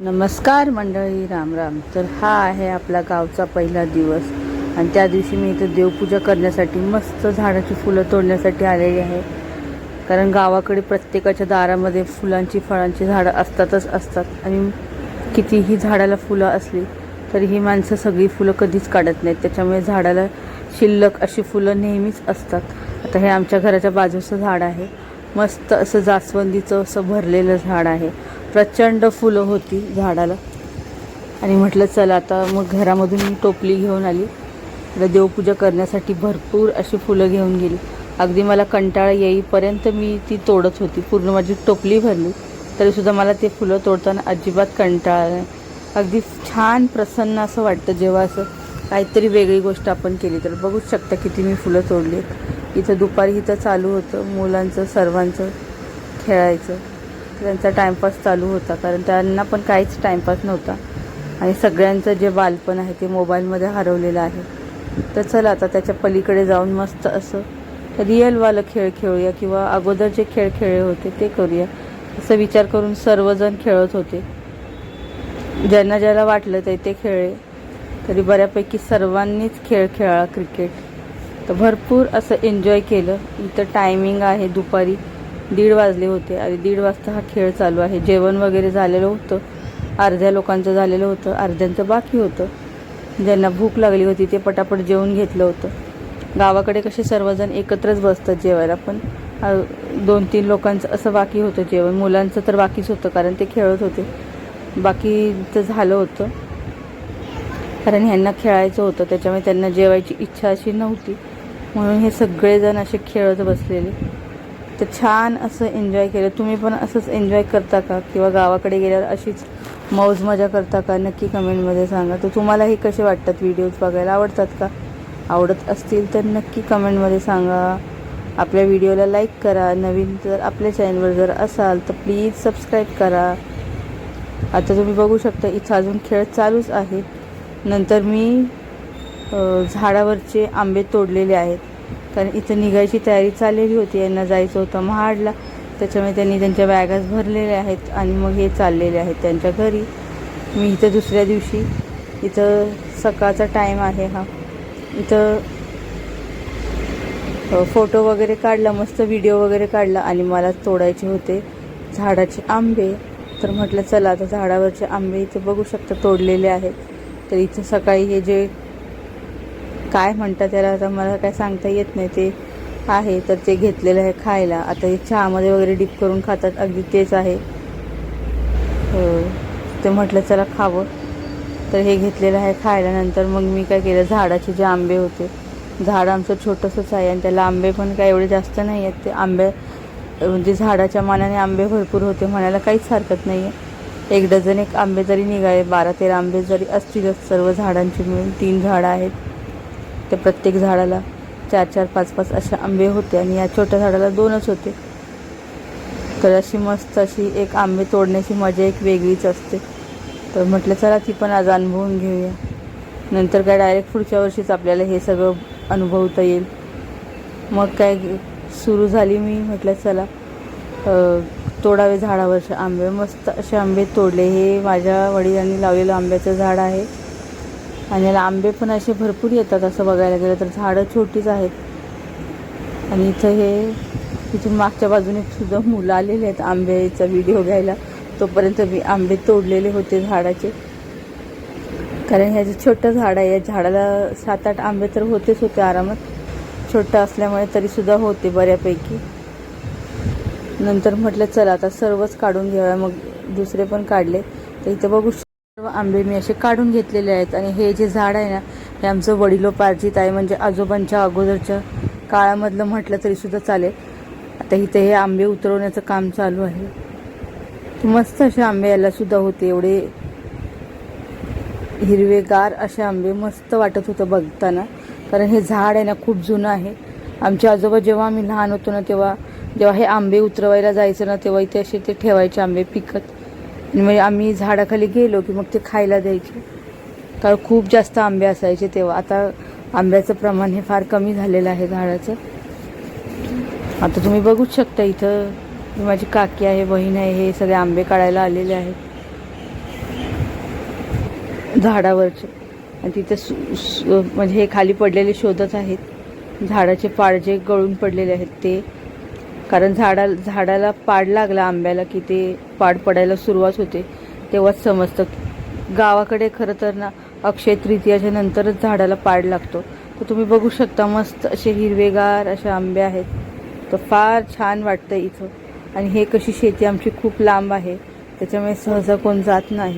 नमस्कार मंडळी राम राम. तर हा आहे आपला गावचा पहिला दिवस. आणि त्या दिवशी मी इथं देवपूजा करण्यासाठी मस्त झाडाची फुलं तोडण्यासाठी आलेली आहे. कारण गावाकडे प्रत्येकाच्या दारामध्ये फुलांची फळांची झाडं असतातच असतात. आणि कितीही झाडाला फुलं असली तरी ही माणसं सगळी फुलं कधीच काढत नाहीत. त्याच्यामुळे झाडाला शिल्लक अशी फुलं नेहमीच असतात. आता हे आमच्या घराच्या बाजूचं झाड आहे. मस्त असं जास्वंदीचं असं भरलेलं झाड आहे. प्रचंड फुलं होती झाडाला. आणि म्हटलं चला आता मग घरामधून मी टोपली घेऊन आली. तर देवपूजा करण्यासाठी भरपूर अशी फुलं घेऊन गेली. अगदी मला कंटाळा येईपर्यंत मी ती तोडत होती. पूर्ण माझी टोपली भरली. तरीसुद्धा मला ते फुलं तोडताना अजिबात कंटाळा नाही. अगदी छान प्रसन्न असं वाटतं जेव्हा असं काहीतरी वेगळी गोष्ट आपण केली तर. बघूच शकता किती मी फुलं तोडली इथं दुपारी इथं चालू होतं मुलांचं सर्वांचं खेळायचं. त्यांचा टाईमपास चालू होता कारण त्यांना पण काहीच टाईमपास नव्हता. आणि सगळ्यांचं जे बालपण आहे ते मोबाईलमध्ये हरवलेलं आहे. तर चला आता त्याच्या पलीकडे जाऊन मस्त असं रिअलवालं खेळ खेळूया किंवा अगोदर जे खेळ खेळले होते ते करूया. असं विचार करून सर्वजण खेळत होते. ज्यांना ज्याला वाटलं ते ते खेळले. तरी बऱ्यापैकी सर्वांनीच खेळ खेळा क्रिकेट. तर भरपूर असं एन्जॉय केलं. इथं टायमिंग आहे दुपारी. दीड वाजले होते आणि दीड वाजता हा खेळ चालू आहे. जेवण वगैरे झालेलं होतं. अर्ध्या लोकांचं झालेलं होतं. अर्ध्यांचं बाकी होतं. ज्यांना भूक लागली होती ते पटापट जेवून घेतलं होतं. गावाकडे कसे सर्वजण एकत्रच बसतात जेवायला पण दोन तीन लोकांचं असं बाकी होतं जेवण. मुलांचं तर बाकीच होतं कारण ते खेळत होते. बाकीचं झालं होतं. कारण ह्यांना खेळायचं होतं त्याच्यामुळे त्यांना जेवायची इच्छा अशी नव्हती. म्हणून हे सगळेजण असे खेळत बसलेले. तर छान असं एन्जॉय केलं. तुम्ही पण असंच एन्जॉय करता का? किंवा गावाकडे गेल्यावर अशीच मौज मजा करता का? नक्की कमेंटमध्ये सांगा. तर तुम्हालाही कसे वाटतात व्हिडिओज बघायला? आवडतात का? आवडत असतील तर नक्की कमेंटमध्ये सांगा. आपल्या व्हिडिओला लाईक करा. नवीन जर आपल्या चॅनलवर जर असाल तर प्लीज सबस्क्राईब करा. आता तुम्ही बघू शकता इथं अजून खेळ चालूच आहेत. नंतर मी झाडावरचे आंबे तोडलेले आहेत. कारण इथं निघायची तयारी चाललेली होती. यांना जायचं होतं महाडला. त्याच्यामुळे त्यांनी त्यांच्या बॅगाच भरलेल्या आहेत आणि मग हे चाललेले आहेत त्यांच्या घरी. मी इथं दुसऱ्या दिवशी इथं सकाळचा टाईम आहे हा. इथं फोटो वगैरे काढला मस्त व्हिडिओ वगैरे काढला आणि मला तोडायचे होते झाडाचे आंबे. तर म्हटलं चला आता झाडावरचे आंबे इथे बघू शकता तोडलेले आहेत. तर इथं सकाळी हे जे काय म्हणतात त्याला? आता मला काय सांगता येत नाही. ते आहे तर ते घेतलेलं आहे खायला. आता हे चहामध्ये वगैरे डिप करून खातात. अगदी तेच आहे. हो. ते म्हटलं चला खावं. तर हे घेतलेलं आहे खायला. नंतर मग मी काय केलं? झाडाचे जे आंबे होते. झाड आमचं छोटंसंच आहे आणि त्याला आंबे पण काय एवढे जास्त नाही आहेत. ते आंबे म्हणजे झाडाच्या मानाने आंबे भरपूर होते म्हणायला काहीच हरकत नाही आहे एक डझन एक आंबे जरी निघाले बारा तेरा आंबे जरी असतीलच सर्व झाडांची मिळून तीन झाडं आहेत. त्या प्रत्येक झाडाला चार चार पाच पाच असे आंबे होते आणि या छोट्या झाडाला दोनच होते. तर अशी मस्त अशी एक आंबे तोडण्याची मजा एक वेगळीच असते. तर म्हटलं चला ती पण आज अनुभवून घेऊया. नंतर काय डायरेक्ट पुढच्या वर्षीच आपल्याला हे सगळं अनुभवता येईल. मग काय सुरू झाली मी म्हटलं चला तोडावे झाडावरचे आंबे. मस्त असे आंबे तोडले. हे माझ्या वडिलांनी लावलेलं आंब्याचं झाड आहे. आणि याला आंबे पण असे भरपूर येतात असं बघायला गेलं तर. झाडं छोटीच आहेत. आणि इथं हे तिथून मागच्या बाजूने सुद्धा मुलं आलेले आहेत आंब्याचा व्हिडिओ घ्यायला. तोपर्यंत मी आंबे तोडलेले होते झाडाचे. कारण ह्याचं छोटं झाड आहे या झाडाला सात आठ आंबे तर होतेच होते आरामात. छोटं असल्यामुळे तरीसुद्धा होते बऱ्यापैकी. नंतर म्हटलं चला आता सर्वच काढून घ्याव्या मग दुसरे पण काढले. तर इथं बघू सर्व आंबे मी असे काढून घेतलेले आहेत आणि हे जे झाड आहे ना हे आमचं वडिलोपार्जित आहे म्हणजे आजोबांच्या अगोदरच्या काळामधलं म्हटलं तरीसुद्धा चालेल. आता इथे हे आंबे उतरवण्याचं काम चालू आहे. मस्त असे आंबे यायला सुद्धा होते एवढे हिरवेगार असे आंबे मस्त वाटत होतं बघताना. कारण हे झाड आहे ना खूप जुनं आहे. आमचे आजोबा जेव्हा आम्ही लहान होतो ना तेव्हा जेव्हा हे आंबे उतरवायला जायचं ना तेव्हा इथे असे ते ठेवायचे आंबे पिकत. आणि मग आम्ही झाडाखाली गेलो की मग ते खायला द्यायचे. कारण खूप जास्त आंबे असायचे तेव्हा. आता आंब्याचं प्रमाण हे फार कमी झालेलं आहे झाडाचं. आता तुम्ही बघूच शकता इथं. माझी काकी आहे बहीण आहे हे सगळे आंबे काढायला आलेले आहेत. झाडावरचे. आणि तिथे सु- म्हणजे हे खाली पडलेले शोधत आहेत. झाडाचे पाळजे गळून पडलेले आहेत ते. कारण झाडा झाडाला पाड लागला आंब्याला की ते पाड पडायला सुरुवात होते. तेव्हाच समजतं गावाकडे खरं तर ना अक्षय तृतीयाच्या नंतरच झाडाला पाड लागतो. तर तुम्ही बघू शकता मस्त असे हिरवेगार असे आंबे आहेत. तर फार छान वाटतं इथं. आणि हे कशी शेती आमची खूप लांब आहे. त्याच्यामुळे सहजा कोण जात नाही.